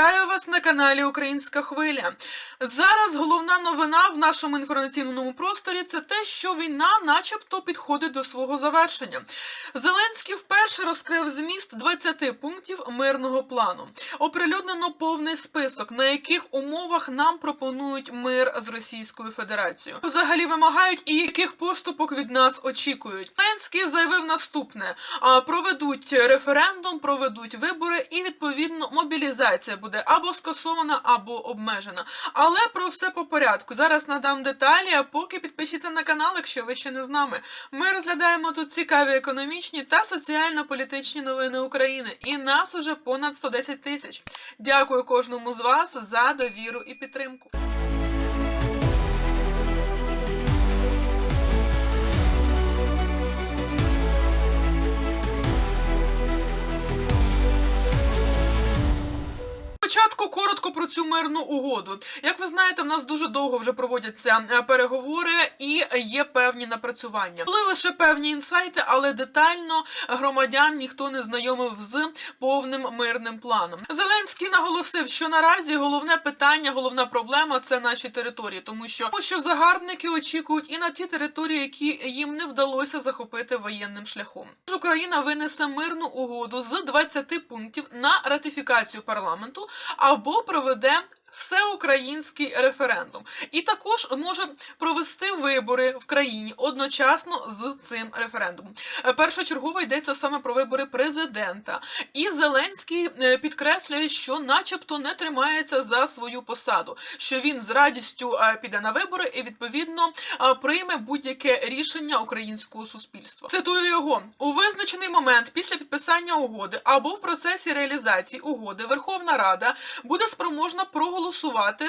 Вітаю вас на каналі Українська Хвиля. Зараз головна новина в нашому інформаційному просторі це те, що війна, начебто, підходить до свого завершення. Зеленський вперше розкрив зміст 20 пунктів мирного плану. Оприлюднено повний список, на яких умовах нам пропонують мир з Російською Федерацією. Взагалі вимагають і яких поступок від нас очікують. Зеленський заявив наступне: проведуть референдум, проведуть вибори, і відповідно мобілізація буде або скасована, або обмежена. Але про все по порядку. Зараз надам деталі. А поки підпишіться на канал, якщо ви ще не з нами. Ми розглядаємо тут цікаві економічні та соціально-політичні новини України. І нас уже понад 110 тисяч. Дякую кожному з вас за довіру і підтримку. Спочатку коротко про цю мирну угоду. Як ви знаєте, в нас дуже довго вже проводяться е, переговори і є певні напрацювання. Були лише певні інсайти, але детально громадян ніхто не знайомив з повним мирним планом. Зеленський наголосив, що наразі головне питання, головна проблема це наші території, тому що тому що загарбники очікують і на ті території, які їм не вдалося захопити воєнним шляхом. Тож Україна винесе мирну угоду з 20 пунктів на ратифікацію парламенту або проведе. Всеукраїнський референдум і також може провести вибори в країні одночасно з цим референдумом. Е, Першочергово йдеться саме про вибори президента. І Зеленський е, підкреслює, що, начебто, не тримається за свою посаду, що він з радістю е, піде на вибори і відповідно прийме будь-яке рішення українського суспільства. Цитую його у визначений момент після підписання угоди або в процесі реалізації угоди Верховна Рада буде спроможна проголосувати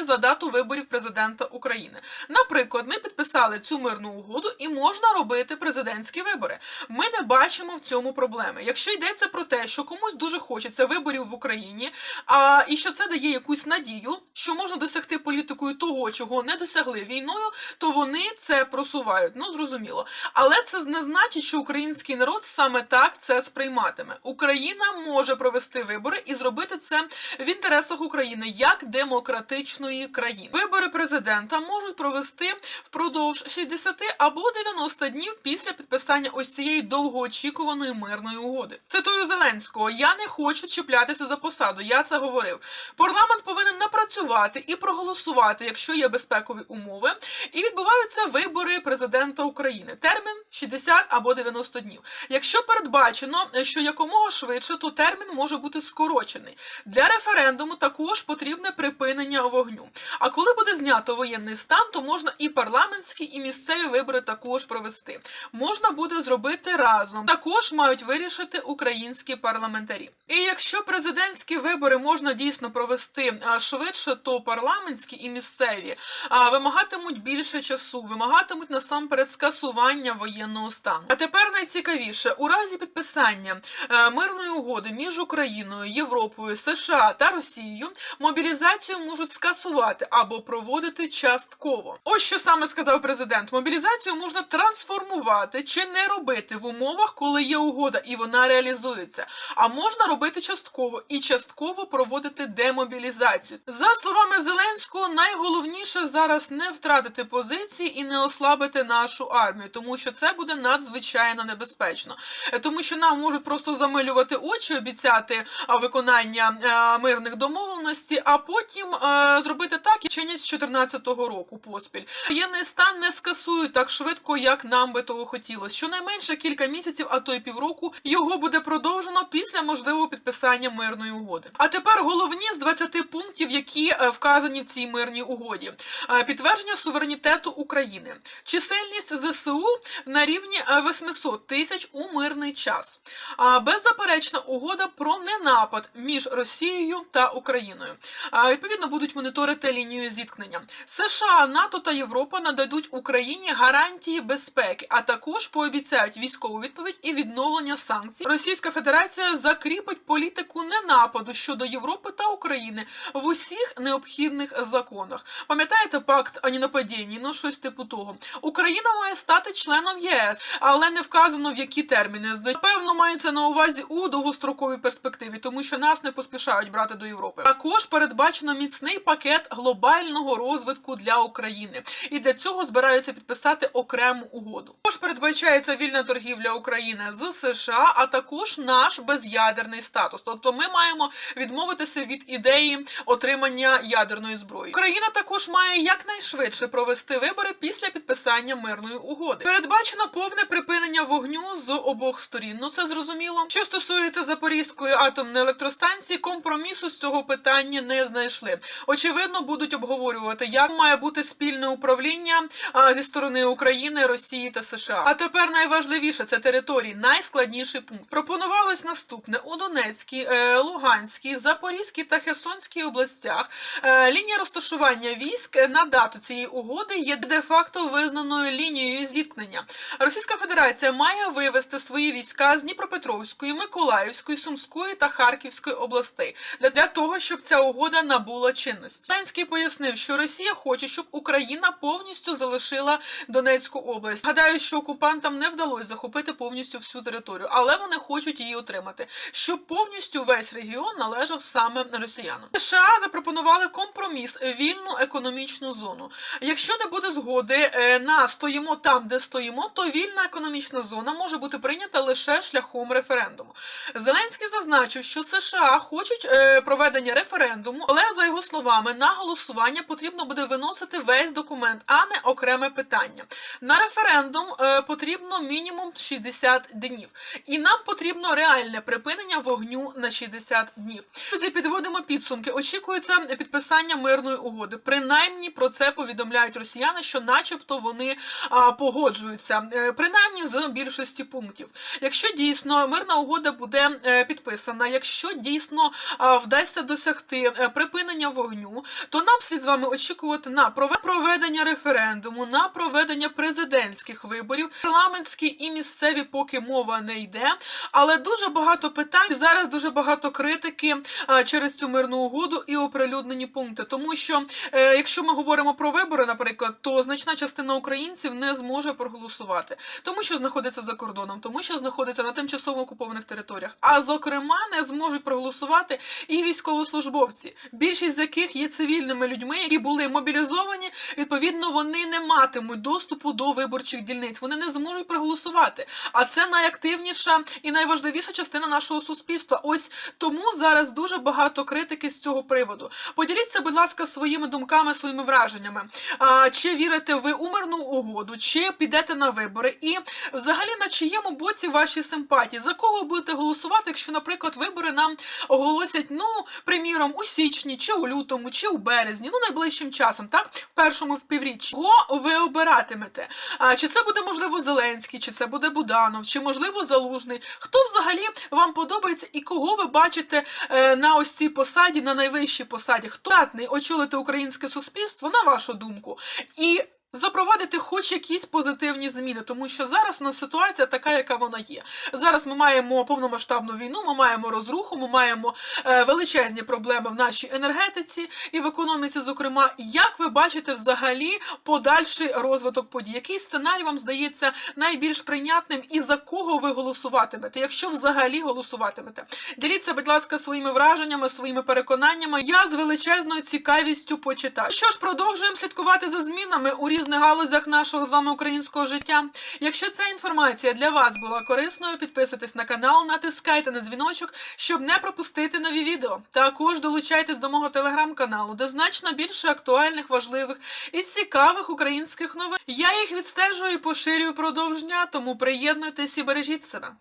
за дату виборів президента України. Наприклад, ми підписали цю мирну угоду і можна робити президентські вибори. Ми не бачимо в цьому проблеми. Якщо йдеться про те, що комусь дуже хочеться виборів в Україні, а і що це дає якусь надію, що можна досягти політикою того, чого не досягли війною, то вони це просувають. Ну зрозуміло. Але це не значить, що український народ саме так це сприйматиме. Україна може провести вибори і зробити це в інтересах України як демократичної країни. Вибори президента можуть провести впродовж 60 або 90 днів після підписання ось цієї довгоочікуваної мирної угоди. Цитую Зеленського: я не хочу чіплятися за посаду. Я це говорив. Парламент повинен напрацювати і проголосувати, якщо є безпекові умови, і відбуваються вибори президента України. Термін 60 або 90 днів. Якщо передбачено, що якомога швидше, то термін може бути скорочений. Для референдуму також потрібне припинення вогню. А коли буде знято воєнний стан, то можна і парламентські, і місцеві вибори також провести. Можна буде зробити разом. Також мають вирішити українські парламентарі. І якщо президентські вибори можна дійсно провести швидше, то парламентські і місцеві вимагатимуть більше часу, вимагатимуть насамперед скасування воєнного стану. А тепер найцікавіше у разі підписання мирної угоди між Україною, Європою, США та Росією мобілізацію можуть скасувати або проводити частково. Ось що саме сказав президент: мобілізацію можна трансформувати чи не робити в умовах, коли є угода і вона реалізується. А можна робити частково і частково проводити демобілізацію. За словами Зеленського, найголовніше зараз не втратити позиції і не ослабити нашу армію, тому що це буде надзвичайно небезпечно, Е, тому що нам можуть просто замилювати очі, обіцяти виконання е, мирних домовленостей, а потім е, зробити так, чинять з 2014 року поспіль. Воєнний стан не скасують так швидко, як нам би того хотілося. Щонайменше кілька місяців, а то й півроку, його буде продовжено після можливого підписання мирної угоди. А тепер головні з 20 пунктів, які е, вказані в цій мирній угоді: Е, підтвердження суверенітету України, чисельність ЗСУ на рівні е, 800 тисяч у мирний час. Беззаперечна угода про ненапад між Росією та Україною. Відповідно відповідно будуть моніторити лінію зіткнення. США, НАТО та Європа нададуть Україні гарантії безпеки, а також пообіцяють військову відповідь і відновлення санкцій. Російська Федерація закріпить політику ненападу щодо Європи та України в усіх необхідних законах. Пам'ятаєте пакт о ненападінні? Ну щось типу того. Україна має стати членом ЄС, але не вказано в які терміни. Напевно, мається на увазі у довгостроковій перспективі, тому що нас не поспішають брати до Європи. Також передбачено міцний пакет глобального розвитку для України, і для цього збираються підписати окрему угоду. Також передбачається вільна торгівля України з США, а також наш безядерний статус. Тобто, ми маємо відмовитися від ідеї отримання ядерної зброї. Україна також має якнайшвидше провести вибори після підписання мирної угоди. Передбачено повне припинення вогню з обох сторін. Ну це зрозуміло. Що стосується Запорізької атомної електростанції, компромісу з цього питання не знайшли. Очевидно, будуть обговорювати, як має бути спільне управління зі сторони України, Росії та США. А тепер найважливіше це території, найскладніший пункт. Пропонувалось наступне у Донецькій, е, Луганській, Запорізькій та Херсонській областях. Е, лінія розташування військ на дату цієї угоди є де-факто визнаною лінією зіткнення. Російська Федерація має вивести свої війська з Дніпропетровської, Миколаївської, Сумської та Харківської областей для того, щоб ця угода набула чинності. Зеленський пояснив, що Росія хоче, щоб Україна повністю залишила Донецьку область. Гадаю, що окупантам не вдалося захопити повністю всю територію, але вони хочуть її отримати, щоб повністю весь регіон належав саме росіянам. США запропонували компроміс вільну економічну зону. Якщо не буде згоди е, на стоїмо там, де стоїмо, то вільна економічна зона може бути прийнята лише шляхом референдуму. Зеленський зазначив, що США хочуть е, проведення референдуму, але за його словами, на голосування потрібно буде виносити весь документ, а не окреме питання. На референдум е, потрібно мінімум 60 днів, і нам потрібно реальне припинення вогню на 60 днів. Друзі, підводимо підсумки. Очікується підписання мирної угоди. Принаймні про це повідомляють росіяни, що, начебто, вони погоджуються, е, принаймні з більшості пунктів. Якщо дійсно мирна угода буде е, підписана, якщо дійсно вдасться досягти е, припинення вогню, то нам слід з вами очікувати на прове- проведення референдуму, на проведення президентських виборів, парламентські і місцеві, поки мова не йде. Але дуже багато питань зараз дуже багато критики через цю мирну угоду і оприлюднені пункти. Тому що е, якщо ми говоримо про вибори, наприклад, то значна частина українців не зможе проголосувати, тому що знаходиться за кордоном, тому що знаходиться на тимчасово окупованих територіях. А зокрема, не зможуть проголосувати і військовослужбовці, більшість з яких є цивільними людьми, які були мобілізовані. Відповідно, вони не матимуть доступу до виборчих дільниць. Вони не зможуть проголосувати. А це найактивніша і найважливіша частина нашого суспільства. Ось тому зараз дуже багато критики з цього приводу. Поділіться, будь ласка, своїми думками, своїми враженнями. А, чи вірите ви у мирну угоду, чи підете на вибори? І взагалі на чиєму боці ваші симпатії? За кого будете голосувати, якщо, наприклад, вибори нам оголосять, ну, приміром, у січні, чи лютому, чи у березні, ну найближчим часом, так, в першому півріччі. Кого ви обиратимете? А, чи це буде можливо Зеленський, чи це буде Буданов, чи можливо Залужний? Хто взагалі вам подобається і кого ви бачите е, на ось цій посаді, на найвищій посаді? Хто здатний очолити українське суспільство, на вашу думку? І Запровадити хоч якісь позитивні зміни, тому що зараз у нас ситуація така, яка вона є. Зараз ми маємо повномасштабну війну, ми маємо розруху, ми маємо е, величезні проблеми в нашій енергетиці і в економіці. Зокрема, як ви бачите взагалі подальший розвиток подій? Який сценарій вам здається найбільш прийнятним і за кого ви голосуватимете, якщо взагалі голосуватимете? Діліться, будь ласка, своїми враженнями, своїми переконаннями. Я з величезною цікавістю почитаю. Що ж, продовжуємо слідкувати за змінами у різних галузях нашого з вами українського життя. Якщо ця інформація для вас була корисною, підписуйтесь на канал, натискайте на дзвіночок, щоб не пропустити нові відео. Також долучайтесь до мого телеграм-каналу, де значно більше актуальних, важливих і цікавих українських новин. Я їх відстежую і поширюю продовж дня, тому приєднуйтесь і бережіть себе.